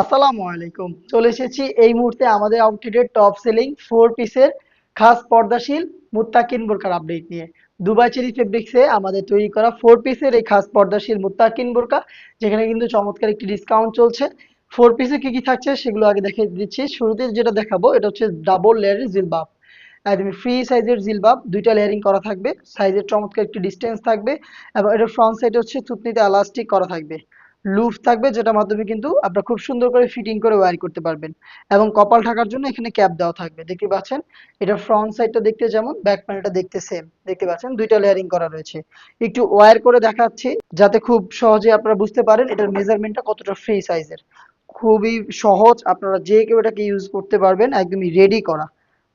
আসসালামু আলাইকুম। চলে এসেছি এই মুহূর্তে আমাদের আউটলেটের টপ সেলিং ফোর পিসের খাস পর্দাশীল মুত্তাকিন বোরকার আপডেট নিয়ে। দুবাই চেরি ফেব্রিক্সে আমাদের তৈরি করা ফোর পিসের এই খাস পর্দাশীল মুত্তাকিন বোরকা, যেখানে কিন্তু চমৎকার একটি ডিসকাউন্ট চলছে। ফোর পিসে কি কি থাকছে সেগুলো আগে দেখে দিচ্ছি। শুরুতে যেটা দেখাবো, এটা হচ্ছে ডাবল লেয়ারের জিলবাব। একদম ফ্রি সাইজের জিলবাব, দুইটা লেয়ারিং করা থাকবে। সাইজের চমৎকার একটি ডিস্টেন্স থাকবে এবং এটা ফ্রন্ট সাইডে হচ্ছে থুতনিতে এলাস্টিক করা থাকবে। লুফ থাকবে যেটা মাধ্যমে কিন্তু আপনারা খুব সুন্দর করে ফিটিং করে ওয়্যার করতে পারবেন। এবং কপাল ঢাকার জন্য এখানে ক্যাপ দেওয়া থাকবে। দেখতে পাচ্ছেন? এটা ফ্রন্ট সাইডটা দেখতে যেমন ব্যাক প্যানেলটা দেখতে সেম দেখতে পাচ্ছেন? দুইটা লেয়ারিং করা রয়েছে। একটু ওয়্যার করে দেখাচ্ছি, যাতে খুব সহজে আপনারা বুঝতে পারেন এটার মেজারমেন্টটা কতটা ফ্রি সাইজের খুবই সহজ, আপনারা যে কেউ এটাকে ইউজ করতে পারবেন, একদমই রেডি করা।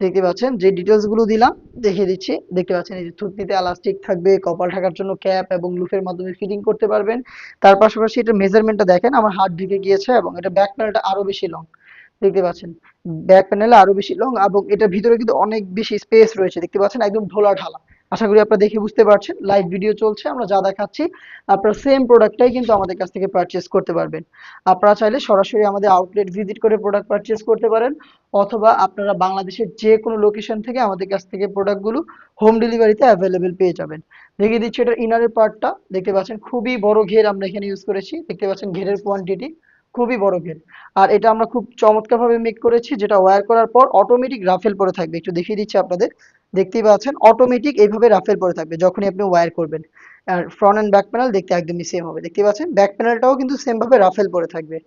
দেখতে পাচ্ছেন, যে ডিটেলসগুলো দিলাম, দেখিয়ে দিচ্ছি। দেখতে পাচ্ছেন, এই যে থুতনিতে এলাস্টিক থাকবে কপাল ঢাকার জন্য ক্যাপ এবং লুফের মাধ্যমে ফিটিং করতে পারবেন। তার পাশাপাশি এটা মেজারমেন্টটা দেখেন, আমার হাত ঢুকে গিয়েছে এবং এটা ব্যাক প্যানেলটা আরও বেশি লং দেখতে পাচ্ছেন ব্যাক প্যানেলে আরও বেশি লং এবং এটার ভিতরে কিন্তু অনেক বেশি স্পেস রয়েছে। দেখতে পাচ্ছেন, একদম ঢোলা ঢালা আশা করি আপনারা দেখে বুঝতে পারছেন। লাইভ ভিডিও চলছে, আমরা যা দেখাচ্ছি, আপনারা সেম প্রোডাক্টটাই কিন্তু আমাদের কাছ থেকে পারচেস করতে পারবেন। আপনারা চাইলে সরাসরি আমাদের আউটলেট ভিজিট করে প্রোডাক্ট পারচেস করতে পারেন, অথবা আপনারা বাংলাদেশের যে কোনো লোকেশন থেকে আমাদের কাছ থেকে প্রোডাক্টগুলো হোম ডেলিভারিতে অ্যাভেলেবেল পেয়ে যাবেন। দেখিয়ে দিচ্ছি এটার ইনারের পার্টটা দেখতে পাচ্ছেন খুবই বড় ঘের আমরা এখানে ইউজ করেছি। দেখতে পাচ্ছেন ঘেরের কোয়ান্টিটি খুবই বড় ঘের আর এটা আমরা খুব চমৎকার ভাবে মেক করেছি, যেটা ওয়্যার করার পর অটোমেটিক রাফেল পরে থাকবে। একটু দেখিয়ে দিচ্ছি আপনাদের। দেখতেই পাচ্ছেন অটোমেটিক এইভাবে রাফেল পরে থাকবে, যখনই আপনি ওয়্যার করবেন। আর ফ্রন্ট এন্ড ব্যাক প্যানেল দেখতে একদমই সেম হবে। দেখতে পাচ্ছেন ব্যাক প্যানেলটাও কিন্তু সেম ভাবে রাফেল পরে থাকবে।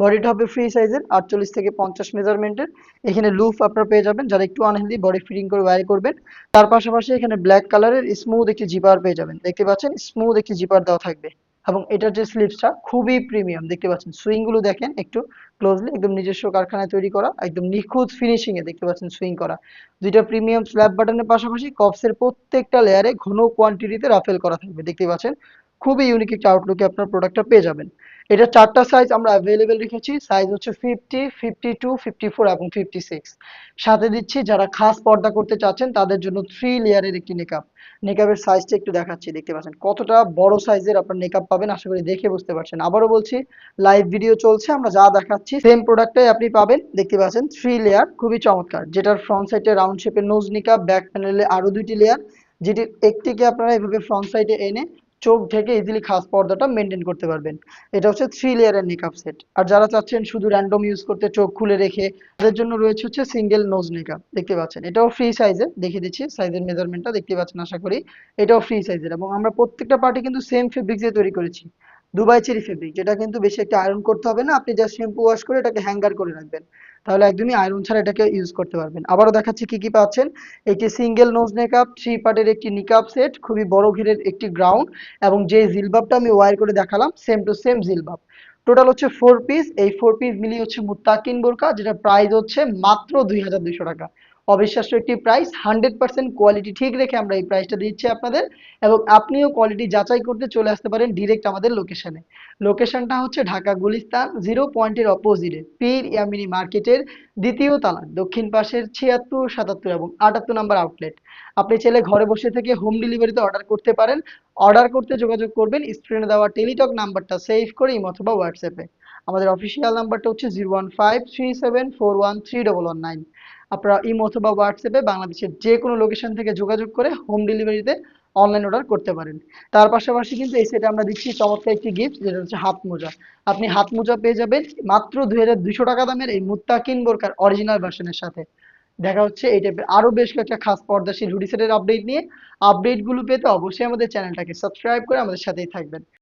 বডিটা হবে ফ্রি সাইজের আটচল্লিশ থেকে পঞ্চাশ মেজারমেন্টের এখানে লুফ আপনারা পেয়ে যাবেন, যারা একটু আনহেলদি বডি ফিটিং করে ওয়্যার করবেন। তার পাশাপাশি এখানে ব্ল্যাক কালারের স্মুথ একটি জিপার পেয়ে যাবেন। দেখতে পাচ্ছেন স্মুথ একটি জিপার দেওয়া থাকবে। এবং এটার যে স্লিপসটা খুবই প্রিমিয়াম দেখতে পাচ্ছেন। সুইংগুলো দেখেন একটু ক্লোজলি একদম নিজস্ব কারখানায় তৈরি করা, একদম নিখুঁত ফিনিশিং এ দেখতে পাচ্ছেন সুইং করা। দুইটা প্রিমিয়াম স্ল্যাব বাটনের পাশাপাশি কপসের প্রত্যেকটা লেয়ারে ঘন কোয়ান্টিটিতে রাফেল করা থাকবে, দেখতে পাচ্ছেন? খুবই ইউনিক একটা আউটলুকে আপনার প্রোডাক্টটা পেয়ে যাবেন। এটা চারটা সাইজ আমরা অ্যাভেলেবেল রেখেছি। সাইজ হচ্ছে fifty fifty two fifty four এবং ফিফটি সিক্স সাথে দিচ্ছি, যারা খাস পর্দা করতে চাচ্ছেন, তাদের জন্য থ্রি লেয়ারের একটি নেকআপ নেকআপের সাইজটা একটু দেখাচ্ছি, দেখতে পাচ্ছেন। কতটা বড় সাইজের আপনার নেকআপ পাবেন, আশা করি দেখে বুঝতে পারছেন। আবারও বলছি লাইভ ভিডিও চলছে, আমরা যা দেখাচ্ছি সেম প্রোডাক্টটাই আপনি পাবেন। দেখতে পাচ্ছেন থ্রি লেয়ার খুবই চমৎকার। যেটার ফ্রন্ট সাইডে রাউন্ড শেপের নোজ নিকাপ ব্যাক প্যানেলে আরও দুইটি লেয়ার যেটির একটিকে আপনারা এভাবে ফ্রন্ট সাইডে এনে চোখ ঢেকে ইজিলি খাস পর্দাটা মেনটেন করতে পারবেন। এটা হচ্ছে থ্রি লেয়ারের মেকআপ সেট আর যারা চাচ্ছেন শুধু র্যান্ডম ইউজ করতে চোখ খুলে রেখে, তাদের জন্য রয়েছে হচ্ছে সিঙ্গেল নোজ মেকআপ দেখতে পাচ্ছেন। এটাও ফ্রি সাইজের দেখে দিচ্ছি সাইজের মেজারমেন্টটা দেখতে পাচ্ছেন আশা করি। এটাও ফ্রি সাইজের এবং আমরা প্রত্যেকটা পার্টি কিন্তু সেম ফেব্রিক দিয়ে তৈরি করেছি। দুবাই চেরি ফেব্রিক যেটা কিন্তু বেশি একটা আয়রন করতে হবে না, আপনি জাস্ট শ্যাম্পু ওয়াশ করে এটাকে হ্যাঙ্গার করে রাখবেন। তাহলে একদমই আয়রন ছাড়া এটাকে ইউজ করতে পারবেন। আবারও দেখাচ্ছি কি কি পাচ্ছেন। একটি সিঙ্গেল নোজ মেকআপ থ্রি পার্টের একটি নিকাপ সেট খুবই বড় ঘেরের একটি গ্রাউন্ড এবং যে জিলবাবটা আমি ওয়্যার করে দেখালাম সেম টু সেম জিলবাব। টোটাল হচ্ছে ফোর পিস এই ফোর পিস মিলিয়ে হচ্ছে মুত্তাকিন বোরকা যেটা প্রাইস হচ্ছে মাত্র দুই হাজার দুইশো টাকা। অবিশ্বাস্য একটি প্রাইস হান্ড্রেড পার্সেন্ট কোয়ালিটি ঠিক রেখে আমরা এই প্রাইসটা দিচ্ছি আপনাদের এবং আপনিও কোয়ালিটি যাচাই করতে চলে আসতে পারেন ডিরেক্ট আমাদের লোকেশনে লোকেশনটা হচ্ছে ঢাকা গুলিস্তান জিরো পয়েন্টের অপোজিটে পীর ইয়ামিনী মার্কেটের দ্বিতীয় তালার দক্ষিণ পাশের ছিয়াত্তর, সাতাত্তর এবং আটাত্তর নাম্বার আউটলেট আপনি চাইলে ঘরে বসে থেকে হোম ডেলিভারিতে অর্ডার করতে পারেন। অর্ডার করতে যোগাযোগ করবেন স্ক্রিনে দেওয়া টেলিটক নাম্বারটা সেভ করে অথবা হোয়াটসঅ্যাপে আমাদের অফিসিয়াল নাম্বারটা হচ্ছে zero one five three seven four one three double one nine আপনারা ইমো অথবা হোয়াটসঅ্যাপে বাংলাদেশের যে কোনো লোকেশন থেকে যোগাযোগ করে হোম ডেলিভারিতে অনলাইন অর্ডার করতে পারেন। তার পাশাপাশি কিন্তু এই সেটে আমরা দিচ্ছি চমৎকার একটি গিফট যেটা হচ্ছে হাত মোজা। আপনি হাত মোজা পেয়ে যাবেন মাত্র দুই হাজার দুইশো টাকা দামের এই মুত্তাকিন বোরকার অরিজিনাল ভার্সনের সাথে। দেখা হচ্ছে এই টাইপের আরও বেশ কয়েকটা খাস পর্দাশীল হুডি সেটের আপডেট নিয়ে। আপডেটগুলো পেতে অবশ্যই আমাদের চ্যানেলটাকে সাবস্ক্রাইব করে আমাদের সাথেই থাকবেন।